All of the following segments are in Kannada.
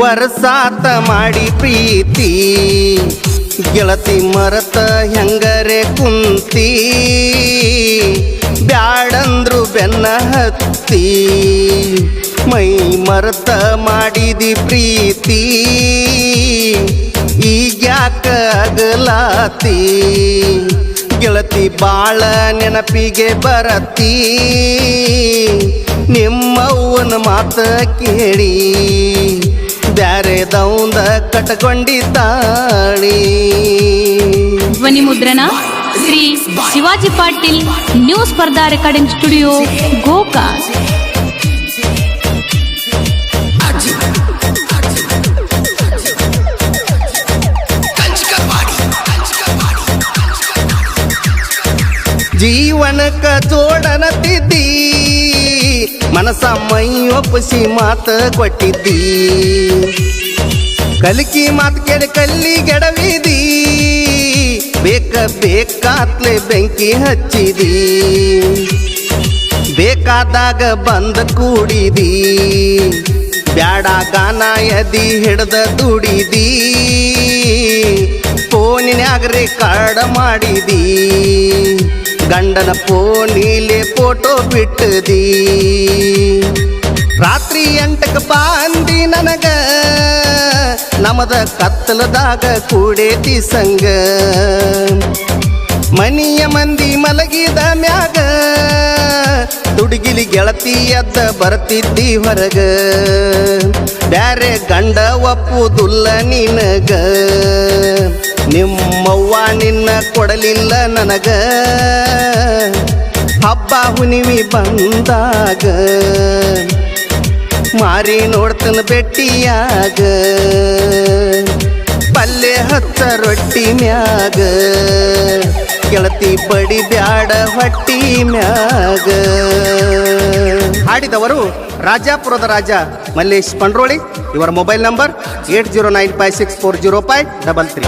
ವರಸಾತ ಮಾಡಿ ಪ್ರೀತಿ. ಗೆಳತಿ ಮರತ ಹೆಂಗರೆ ಕುಂತಿ. ಬ್ಯಾಡಂದ್ರು ಬೆನ್ನ ಹತ್ತಿ. ಮೈ ಮರತ ಮಾಡಿದಿ ಪ್ರೀತಿ. ಈಗ್ಯಾಕ ಅಗಲಾತಿ. ಗೆಳತಿ ಬಾಳ ನೆನಪಿಗೆ ಬರತಿ. ನಿಮ್ಮವ್ವನ ಮಾತ ಕೇಳಿ. ಬ್ಯಾರೆದವಂದ ಕಟ್ಕೊಂಡಿದ್ದಾಳಿ ಧ್ವನಿ ಮುದ್ರಣ ಶ್ರೀ ಶಿವಾಜಿ ಪಾಟೀಲ್ ನ್ಯೂಸ್ ಸ್ಪರ್ಧಾ ರೆಕಾರ್ಡಿಂಗ್ ಸ್ಟುಡಿಯೋ ಗೋಕಾ ಜೀವನಕ್ಕ ಜೋಡನ ತಿದ್ದಿ ಮನಸ ಮೈ ಒಪ್ಪಿಸಿ ಮಾತ ಕೊಟ್ಟಿದ್ದಿ. ಕಲಿಕಿ ಮಾತು ಕೇಳಿ ಕಲ್ಲಿ ಗೆಡವಿದಿ ಬೇಕ ಬೇಕಾತ್ಲೆ ಬೆಂಕಿ ಹಚ್ಚಿದಿ ಬೇಕಾದಾಗ ಬಂದ ಕೂಡಿದಿ ಬ್ಯಾಡ ಗಾನ ಎದಿ ಹಿಡ್ದ ದುಡಿದಿ ಫೋನಿನ್ಯಾಗ್ರೆ ಕಡ ಮಾಡಿದಿ ಗಂಡನ ಪೋಣಿಲೆ ಫೋಟೋ ಬಿಟ್ಟದಿ. ರಾತ್ರಿ ಎಂಟಕ್ಕೆ ಬಾಂದಿ ನನಗ, ನಮದ ಕತ್ತಲದಾಗ ಕೂಡೇತಿ ಸಂಗ. ಮನಿಯ ಮಂದಿ ಮಲಗಿದ ಮ್ಯಾಗ, ತುಡುಗಿಲಿ ಗೆಳತಿ ಎದ್ದ ಬರ್ತಿದ್ದಿ ಹೊರಗ. ಬ್ಯಾರೆ ಗಂಡ ಒಪ್ಪುದುಲ್ಲ ನಿನಗ. ನಿಮ್ಮವ್ವ ನಿನ್ನ ಕೊಡಲಿಲ್ಲ ನನಗ. ಹಬ್ಬ ಹುಣಿವಿ ಬಂದಾಗ ಮಾರಿ ನೋಡ್ತನ ಬೆಟ್ಟಿಯಾಗ. ಪಲ್ಲೆ ಹತ್ತ ರೊಟ್ಟಿ ಮ್ಯಾಗ. ಗೆಳತಿ ಬಡಿ ಬ್ಯಾಡ ಹೊಟ್ಟಿ ಮ್ಯಾಗ. ಹಾಡಿದವರು ರಾಜಾಪುರದ ರಾಜ ಮಲ್ಲೇಶ್ ಪಂಡ್ರೋಳಿ. ಇವರ mobile number eight zero nine five six four zero five double three.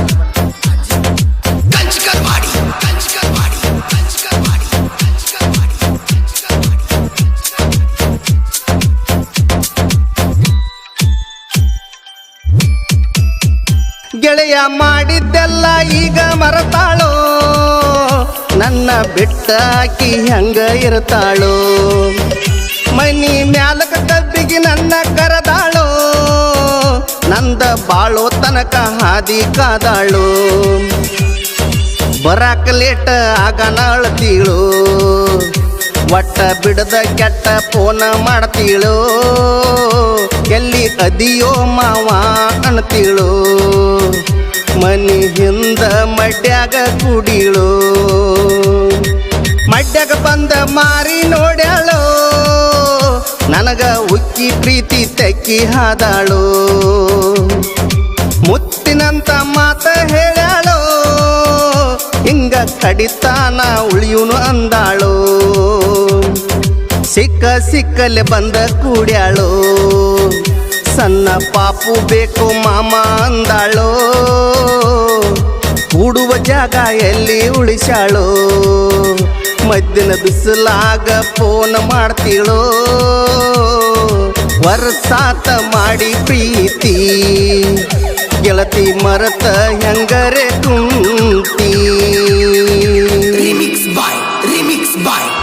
ಗೆಳೆಯ ಮಾಡಿದ್ದೆಲ್ಲ ಈಗ ಮರತಾಳೋ? ನನ್ನ ಬಿಟ್ಟಾಕಿ ಹೆಂಗ ಇರ್ತಾಳೋ? ಮನಿ ಮ್ಯಾಲಕ ತಬ್ಬಿಗೆ ನನ್ನ ಕರದಾಳೋ? ನಂದ ಬಾಳೋ ತನಕ ಹಾದಿ ಕಾದಾಳೋ? ಬರಾಕ ಲೇಟ ಆಗ ಅಳ್ತೀಳು ಒಟ್ಟ ಬಿಡದ ಕೆಟ್ಟ ಫೋನ ಮಾಡ್ತೀಳು? ಎಲ್ಲಿ ಅದಿಯೋ ಮಾವ ಅಣ್ತಿಳು, ಮನಿ ಹಿಂದ ಮಡ್ಯಾಗ ಕುಡಿಳು. ಮಡ್ಯಾಗ ಬಂದ ಮಾರಿ ನೋಡ್ಯಾಳು, ನನಗ ಉಕ್ಕಿ ಪ್ರೀತಿ ತಕ್ಕಿ ಹಾದಾಳು. ಮುತ್ತಿನಂತ ಮಾತ ಹೇಳ್ಯಾಳೋ, ಹಿಂಗ ಕಡಿತಾನ ಉಳಿಯುನು ಅಂದಾಳೋ. ಸಿಕ್ಕ ಸಿಕ್ಕಲೆ ಬಂದ ಕೂಡ್ಯಾಳು. ಸಣ್ಣ ಪಾಪು ಬೇಕು ಮಾಮ ಅಂದಾಳೋ. ಕೂಡುವ ಜಾಗ ಎಲ್ಲಿ ಉಳಿಸಾಳು ಮದ್ದಿನ ಬಿಸಿಲಾಗ ಫೋನ್ ಮಾಡ್ತೀಳೋ. ವರ್ಸಾತ ಮಾಡಿ ಪ್ರೀತಿ. ಗೆಳತಿ ಮರತ ಹೆಂಗರೆ ತುಂತಿ remix boy remix by,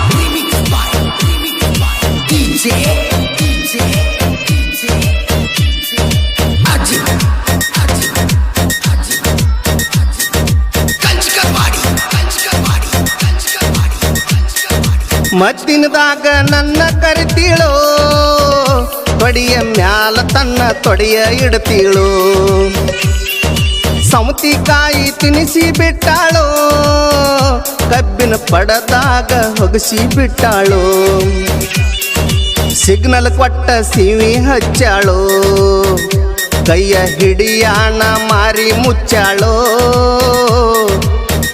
DJ, DJ, DJ, Ajib, Ajib, Ajib, Kanchkarwadi, Kanchkarwadi, Kanchkarwadi, Kanchkarwadi. ಮದ್ದಿನದಾಗ ನನ್ನ ಕರಿತೀಳೋ ತೊಡಿಯ ಮ್ಯಾಲ ತನ್ನ ತೊಡೆಯ ಇಡ್ತೀಳು ಸೌತಿಕಾಯಿ ತಿನಿಸಿ ಬಿಟ್ಟಾಳೋ ಕಬ್ಬಿನ ಪಡದಾಗ ಹೊಗಸಿ ಬಿಟ್ಟಾಳು ಸಿಗ್ನಲ್ ಕೊಟ್ಟ ಸಿವಿ ಹಚ್ಚಾಳು. ಕೈಯ ಹಿಡಿಯಾಣ ಮಾರಿ ಮುಚ್ಚಾಳು.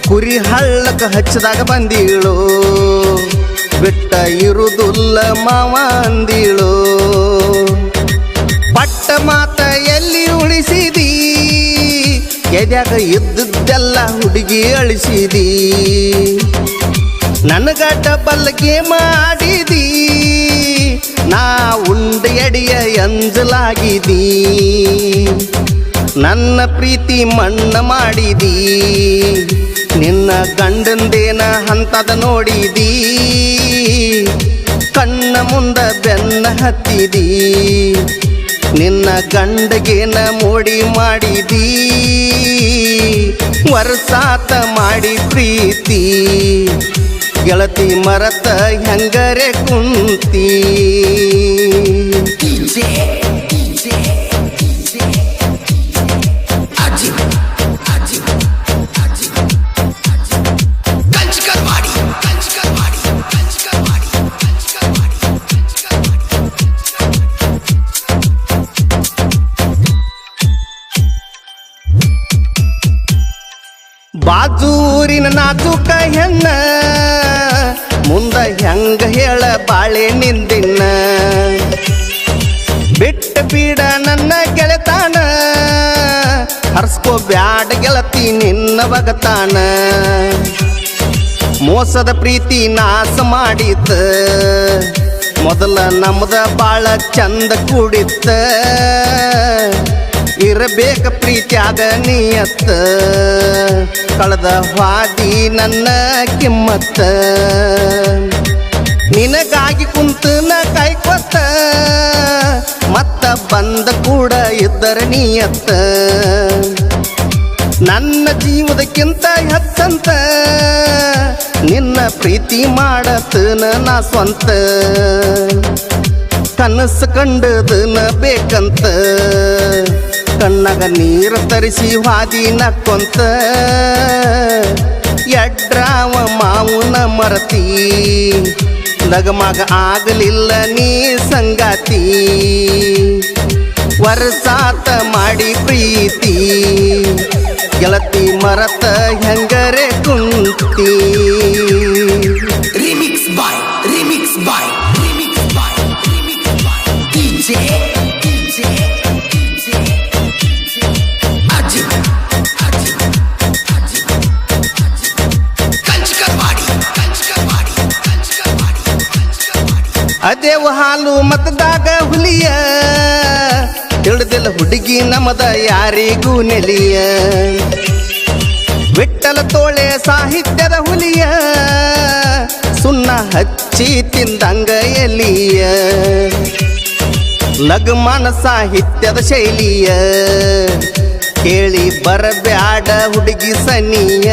ಕುರಿ ಹಳ್ಳಕ ಹಚ್ಚದಾಗ ಬಂದೀಳು. ಬಿಟ್ಟ ಇರುದುಲ್ಲ ಮಾವ ಅಂದೀಳು. ಪಟ್ಟ ಮಾತ ಎಲ್ಲಿ ಉಳಿಸಿದಿ? ಎದ್ಯಾಗ ಇದ್ದದ್ದೆಲ್ಲ ಹುಡುಗಿ ಅಳಿಸಿದಿ? ನನಗ ಬಲ್ಲಕೆ ಗೇಮ್ ಆಡಿದಿ ನಾ ಉಂಡೆಯಡಿಯ ಎಂಜಲಾಗಿದೀ ನನ್ನ ಪ್ರೀತಿ ಮಣ್ಣ ಮಾಡಿದೀ. ನಿನ್ನ ಗಂಡಂದೇನ ಹಂತದ ನೋಡಿದೀ. ಕಣ್ಣ ಮುಂದ ಬೆನ್ನ ಹತ್ತಿದೀ. ನಿನ್ನ ಗಂಡಗೇನ ಮೋಡಿ ಮಾಡಿದೀ. ವರ್ಷಾತ ಮಾಡಿ ಪ್ರೀತಿ. ಗೆಳತಿ ಮರತ ಹೆಂಗರೆ ಕುಂತಿ DJ, DJ, DJ, Ajib, Ajib, Ajib, Ajib. Kanchkarwadi, Kanchkarwadi, Kanchkarwadi, Kanchkarwadi, Kanchkarwadi. ಬಾಜೂರಿನ ನಾಜುಕ ಹೆಣ್ಣ ಮುಂದ ಹೆಂಗ ಹೇಳ ಬಾಳೆ ನಿಂದಿನ್ನ? ಬಿಟ್ಟ ಬೀಡ ನನ್ನ ಗೆಳೆತಾನ, ಹರ್ಸ್ಕೋ ಬ್ಯಾಡ ಗೆಳತಿ ನಿನ್ನ ಬಗತಾನ. ಮೋಸದ ಪ್ರೀತಿ ನಾಶ ಮಾಡಿತ್ತ, ಮೊದಲ ನಮ್ದ ಬಾಳ ಚಂದ ಕೂಡಿತ್ತ. ಇರಬೇಕ ಪ್ರೀತ್ಯಾಗ ನಿಯತ್ತ. ಕಳೆದ ವಾದಿ ನನ್ನ ಕಿಮ್ಮತ್ತ. ನಿನಗಾಗಿ ಕುಂತನ ಕಾಯ್ಕೊತ್ತ ಮತ್ತ ಬಂದ ಕೂಡ ಇದ್ದರ ನಿಯತ್ತ ನನ್ನ ಜೀವದಕ್ಕಿಂತ ಹೆಚ್ಚಂತ. ನಿನ್ನ ಪ್ರೀತಿ ಮಾಡತನ ನಾ ಸ್ವಂತ. ಕನಸು ಕಂಡದನ ಬೇಕಂತ. ಕಣ್ಣಾಗ ನೀರು ತರಿಸಿ ಹಾದಿ ನಕ್ಕೊಂತ ಎಡ್ರಾವ ಮಾವುನ ಮರತಿ. ನಗಮಗ ಆಗಲಿಲ್ಲ ನೀ ಸಂಗಾತಿ. ವರ್ಸಾತ ಮಾಡಿ ಪ್ರೀತಿ. ಗೆಳತಿ ಮರತ ಹೆಂಗರೆ ಕುಂತಿ. ಅದೇವ ಹಾಲು ಮತದಾಗ ಹುಲಿಯ? ತಿಳಿದಿಲ್ಲ ಹುಡುಗಿ ನಮದ ಯಾರಿಗೂ ನೆಲಿಯ? ವಿಠಲ ತೋಳೆ ಸಾಹಿತ್ಯದ ಹುಲಿಯ? ಸುಣ್ಣ ಹಚ್ಚಿ ತಿಂದಂಗ ಎಲಿಯ? ಲಗ್ಮಾನ ಸಾಹಿತ್ಯದ ಶೈಲಿಯ? ಕೇಳಿ ಬರಬ್ಯಾಡ ಹುಡುಗಿ ಸನಿಯ?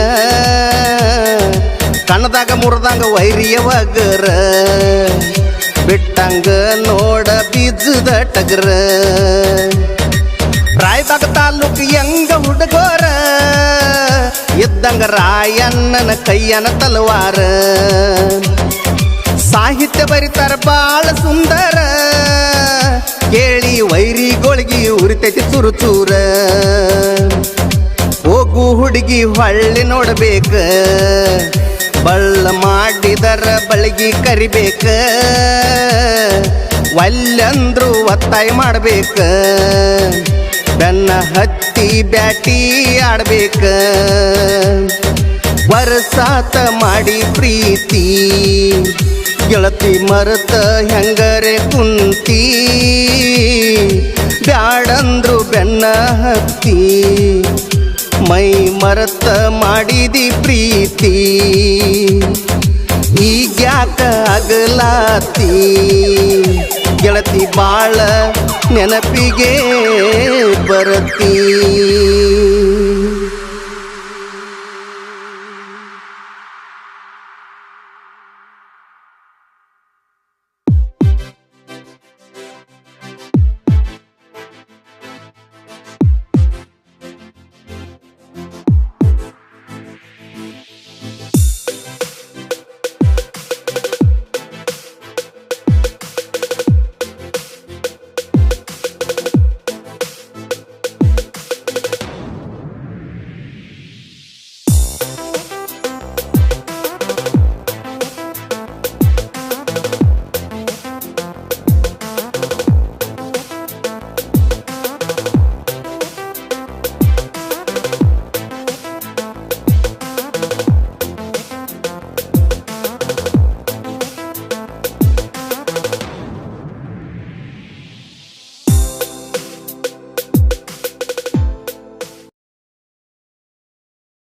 ಕಣದಾಗ ಮುರಿದಂಗ ವೈರಿಯ ವಗರ ಬಿಟ್ಟಂಗ ನೋಡ ಬೀಜದ ಟಗರ. ರಾಯಬಾಗ ತಾಲೂಕ್ ಹೆಂಗ ಹುಡುಗೋರ? ಇದ್ದಂಗ ರಾಯಣ್ಣನ ಕೈಯನ ತಲವಾರ. ಸಾಹಿತ್ಯ ಬರಿತಾರ ಬಾಳ ಸುಂದರ. ಕೇಳಿ ವೈರಿಗೊಳಗಿ ಉರಿತೈತಿ ಚುರು ಚೂರ ಹೋಗು ಹುಡುಗಿ ಹೊಳ್ಳಿ ನೋಡಬೇಕ. ಬಳ್ಳ ಮಾಡಿದರ ಬಳಗಿ ಕರಿಬೇಕ. ಒಲ್ಲಂದ್ರು ಒತ್ತಾಯ ಮಾಡ್ಬೇಕ. ಬೆನ್ನ ಹತ್ತಿ ಬ್ಯಾಟಿ ಆಡ್ಬೇಕ. ಬರಸಾತ ಮಾಡಿ ಪ್ರೀತಿ. ಗೆಳತಿ ಮರತ ಹೆಂಗರೆ ಕುಂತಿ. ಬ್ಯಾಡಂದ್ರು ಬೆನ್ನ ಹತ್ತಿ. ಮೈ ಮರತ ಮಾಡಿದಿ ಪ್ರೀತಿ. ಈಗ್ಯಾಕ ಅಗಲಾತಿ ಗೆಳತಿ ಬಾಳ ನೆನಪಿಗೆ ಬರತಿ.